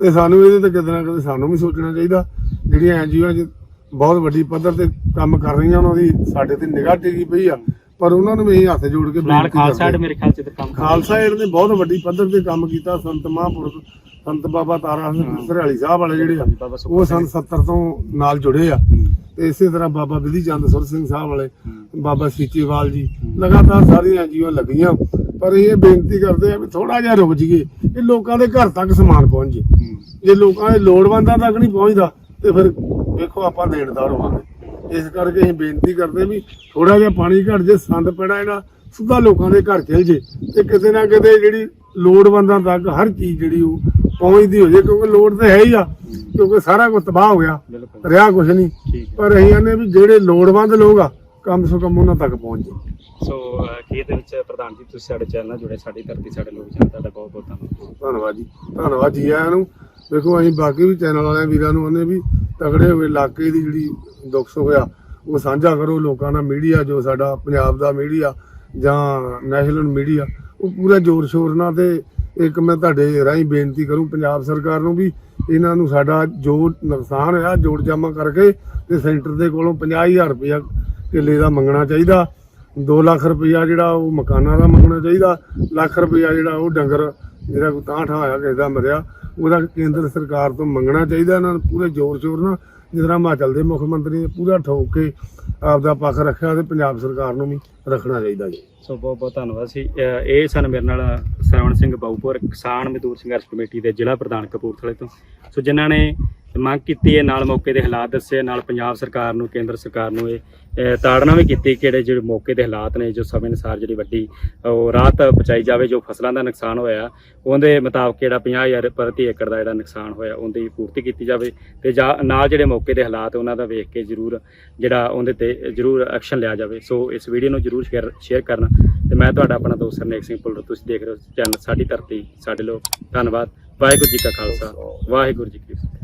ਤੇ ਸਾਨੂੰ ਇਹਦੇ ਤੇ ਕਿਤੇ ਨਾ ਕਿਤੇ ਸਾਨੂੰ ਵੀ ਸੋਚਣਾ ਚਾਹੀਦਾ। ਜਿਹੜੀਆਂ ਐਨਜੀਓ ਚ ਬਹੁਤ ਵੱਡੀ ਪੱਧਰ ਤੇ ਕੰਮ ਕਰ ਰਹੀਆਂ ਉਹਨਾਂ ਦੀ ਸਾਡੇ ਤੇ ਨਿਗਾਹ ਟਿਕੀ ਪਈ ਆ। ਪਰ ਉਹਨਾਂ ਨੂੰ ਵੀ ਹੱਥ ਜੋੜ ਕੇ ਨਾਲ ਬੇਨਤੀ ਖਾਲਸਾ ਏਡ ਕਰਦੇ ਮੇਰੇ ਖਿਆਲ ਚ ਤੇ ਕੰਮ ਕਰ ਖਾਲਸਾ ਏਡ ਨੇ ਬਹੁਤ ਵੱਡੀ ਪੱਧਰ ਤੇ ਕੰਮ ਕੀਤਾ ਸੰਤ ਮਹਾਂਪੁਰਖ ਸੰਤ ਬਾਬਾ ਤਾਰਾ ਸਿੰਘ ਸਰਹਾਲੀ ਸਾਹਿਬ ਵਾਲੇ ਜਿਹੜੇ ਆ ਉਹ ਸੰਤ 70 ਤੋਂ ਨਾਲ ਜੁੜੇ ਆ। ਤੇ ਇਸੇ ਤਰ੍ਹਾਂ ਬਾਬਾ ਵਿਧੀ ਚੰਦ ਸੁਰ ਸਿੰਘ ਸਾਹਿਬ ਵਾਲੇ। ਬਾਬਾ ਸੀਚੇਵਾਲ ਜੀ ਲਗਾਤਾਰ ਸਾਰੀਆਂ ਐਨਜੀਓ ਲੱਗੀਆਂ। ਪਰ ਇਹ ਬੇਨਤੀ ਕਰਦੇ ਆ ਵੀ ਥੋੜਾ ਜਿਹਾ ਰੁਕ ਜਾਈਏ ਇਹ ਲੋਕਾਂ ਦੇ ਘਰ ਤੱਕ ਸਮਾਨ ਪਹੁੰਚ। ਜੇ। ਜੇ ਲੋਕਾਂ ਦੇ ਲੋੜਵੰਦਾਂ ਤੱਕ ਨਹੀਂ ਪਹੁੰਚਦਾ ਤੇ ਫਿਰ ਵੇਖੋ ਆਪਾਂ ਦੇਣਦਾਰ ਹੋਵਾਂਗੇ। ਇਸ ਕਰਕੇ ਅਸੀਂ ਬੇਨਤੀ ਕਰਦੇ ਵੀ ਥੋੜਾ ਜਿਹਾ ਪਾਣੀ ਘਟ ਜੇ ਸੰਦ ਪੈਣਾ ਜਿਹੜਾ ਸਿੱਧਾ ਲੋਕਾਂ ਦੇ ਘਰ ਚਲ ਜੇ। ਤੇ ਕਿਤੇ ਨਾ ਕਿਤੇ ਜਿਹੜੀ ਲੋੜਵੰਦਾਂ ਤੱਕ ਹਰ ਚੀਜ਼ ਜਿਹੜੀ ਉਹ ਪਹੁੰਚਦੀ ਹੋ ਜੇ ਕਿਉਂਕਿ ਲੋੜ ਤੇ ਹੈ ਹੀ ਆ ਕਿਉਂਕਿ ਸਾਰਾ ਕੁਝ ਤਬਾਹ ਹੋ ਗਿਆ ਬਿਲਕੁਲ। ਰਿਹਾ ਕੁਝ ਨਹੀਂ। ਪਰ ਅਸੀਂ ਕਹਿੰਦੇ ਵੀ ਜਿਹੜੇ ਲੋੜਵੰਦ ਲੋਕ ਆ ਕਮ ਸੋ ਕਮ ਉਹਨਾਂ ਤੱਕ ਪਹੁੰਚ ਜੇ ਸੋ ਅਹ, ਖੇਤ ਦੇ ਵਿੱਚ ਪ੍ਰਧਾਨ ਜੀ ਤੁਸੀਂ ਸਾਡੇ ਚੈਨਲ ਨਾਲ ਜੁੜੇ ਸਾਡੀ ਧਰਤੀ ਸਾਡੇ ਲੋਕ ਚੈਨਲ ਤੁਹਾਡਾ ਬਹੁਤ ਬਹੁਤ ਧੰਨਵਾਦ। ਧੰਨਵਾਦ ਜੀ ਧੰਨਵਾਦ ਜੀ ਆਇਆਂ ਨੂੰ। ਦੇਖੋ ਅਸੀਂ ਬਾਕੀ ਵੀ ਚੈਨਲ ਵਾਲਿਆਂ ਵੀਰਾਂ ਨੂੰ ਉਹਨੇ ਵੀ ਤਗੜੇ ਹੋਏ ਇਲਾਕੇ ਦੀ ਜਿਹੜੀ ਦੁੱਖ ਸੁੱਖ ਹੋਇਆ ਉਹ ਸਾਂਝਾ ਕਰੋ ਲੋਕਾਂ ਨਾਲ ਮੀਡੀਆ ਜੋ ਸਾਡਾ ਪੰਜਾਬ ਦਾ ਮੀਡੀਆ ਜਾਂ ਨੈਸ਼ਨਲ ਮੀਡੀਆ ਉਹ ਪੂਰਾ ਜ਼ੋਰ ਸ਼ੋਰ ਨਾਲ ਤੇ ਇੱਕ ਮੈਂ ਤੁਹਾਡੇ ਰਾਹੀਂ ਬੇਨਤੀ ਕਰੂੰ, ਪੰਜਾਬ ਸਰਕਾਰ ਨੂੰ ਵੀ ਇਹਨਾਂ ਨੂੰ ਸਾਡਾ ਜੋ ਨੁਕਸਾਨ ਹੋਇਆ, ਜੋੜ ਜਾਮਾ ਕਰਕੇ ਤੇ ਸੈਂਟਰ ਦੇ ਕੋਲੋਂ 50000 ਰੁਪਇਆ ਕਿੱਲੇ ਦਾ ਮੰਗਣਾ ਚਾਹੀਦਾ। 2 ਲੱਖ ਰੁਪਇਆ ਜਿਹੜਾ ਉਹ ਮਕਾਨਾਂ ਦਾ ਮੰਗਣਾ ਚਾਹੀਦਾ, ਲੱਖ ਰੁਪਇਆ ਜਿਹੜਾ ਉਹ ਡੰਗਰ, ਜਿਹੜਾ ਕੋਈ ਤਾਂ ਠਾ ਹੋਇਆ, ਕਿਸੇ ਦਾ ਮਰਿਆ, ਉਹਦਾ ਕੇਂਦਰ ਸਰਕਾਰ ਤੋਂ ਮੰਗਣਾ ਚਾਹੀਦਾ ਇਹਨਾਂ ਨੂੰ ਪੂਰੇ ਜ਼ੋਰ ਸ਼ੋਰ ਨਾਲ, ਜਿਸ ਤਰ੍ਹਾਂ ਹਿਮਾਚਲ ਦੇ ਮੁੱਖ ਮੰਤਰੀ ਨੇ ਪੂਰਾ ਠੋਕ ਕੇ ਆਪਦਾ ਪੱਖ ਰੱਖਿਆ ਤੇ ਪੰਜਾਬ ਸਰਕਾਰ ਨੂੰ ਵੀ ਰੱਖਣਾ ਚਾਹੀਦਾ ਜੀ। ਸੋ ਬਹੁਤ ਬਹੁਤ ਧੰਨਵਾਦ ਸੀ। ਅਹ, ਇਹ ਸਨ ਮੇਰੇ ਨਾਲ ਸ਼ਰਵਣ ਸਿੰਘ ਬਾਉਪੁਰ ਕਿਸਾਨ ਮਜ਼ਦੂਰ ਸੰਘਰਸ਼ ਕਮੇਟੀ ਦੇ ਜ਼ਿਲ੍ਹਾ ਪ੍ਰਧਾਨ ਕਪੂਰਥਲੇ ਤੋਂ। ਸੋ ਜਿਨ੍ਹਾਂ ਨੇ ਮੰਗ ਕੀਤੀ ਹੈ ਨਾਲ ਮੌਕੇ ਦੇ ਹਾਲਾਤ ਦੱਸੇ ਨਾਲ ਪੰਜਾਬ ਸਰਕਾਰ ਨੂੰ ਕੇਂਦਰ ਸਰਕਾਰ ਨੂੰ ਇਹ ਤਾੜਨਾ ਵੀ ਕੀਤੀ ਕਿਹੜੇ ਜਿਹੜੇ ਮੌਕੇ ਦੇ ਹਾਲਾਤ ਨੇ, ਜੋ ਸਮੇਂ ਅਨੁਸਾਰ ਜਿਹੜੀ ਵੱਡੀ ਉਹ ਰਾਹਤ ਪਹੁੰਚਾਈ ਜਾਵੇ, ਜੋ ਫਸਲਾਂ ਦਾ ਨੁਕਸਾਨ ਹੋਇਆ, ਉਹਦੇ ਮੁਤਾਬਕ ਜਿਹੜਾ 50000 ਪ੍ਰਤੀ ਏਕੜ ਦਾ ਜਿਹੜਾ ਨੁਕਸਾਨ ਹੋਇਆ, ਉਹਦੀ ਪੂਰਤੀ ਕੀਤੀ ਜਾਵੇ ਤੇ ਜਾਂ, ਨਾਲ ਜਿਹੜੇ ਮੌਕੇ ਦੇ ਹਾਲਾਤ ਉਹਨਾਂ ਦਾ ਵੇਖ ਕੇ ਜ਼ਰੂਰ ਜਿਹੜਾ ਉਹਦੇ ਤੇ ਜ਼ਰੂਰ ਐਕਸ਼ਨ ਲਿਆ ਜਾਵੇ। ਸੋ ਇਸ ਵੀਡੀਓ ਨੂੰ ਜ਼ਰੂਰ ਸ਼ੇਅਰ ਸ਼ੇਅਰ ਕਰਨਾ ਤੇ ਮੈਂ ਤੁਹਾਡਾ ਆਪਣਾ ਦੋਸਤ ਸਰਨੇਕ ਸਿੰਘ ਪੁੱਲਰ ਤੁਸੀਂ ਦੇਖ ਰਹੇ ਹੋ ਚੈਨਲ ਸਾਡੀ ਧਰਤੀ, ਸਾਡੇ ਲੋਕ। ਧੰਨਵਾਦ। ਵਾਹਿਗੁਰੂ ਜੀ ਕਾ ਖਾਲਸਾ। ਵਾਹਿਗੁਰੂ ਜੀ ਕੀ ਫਤਿਹ।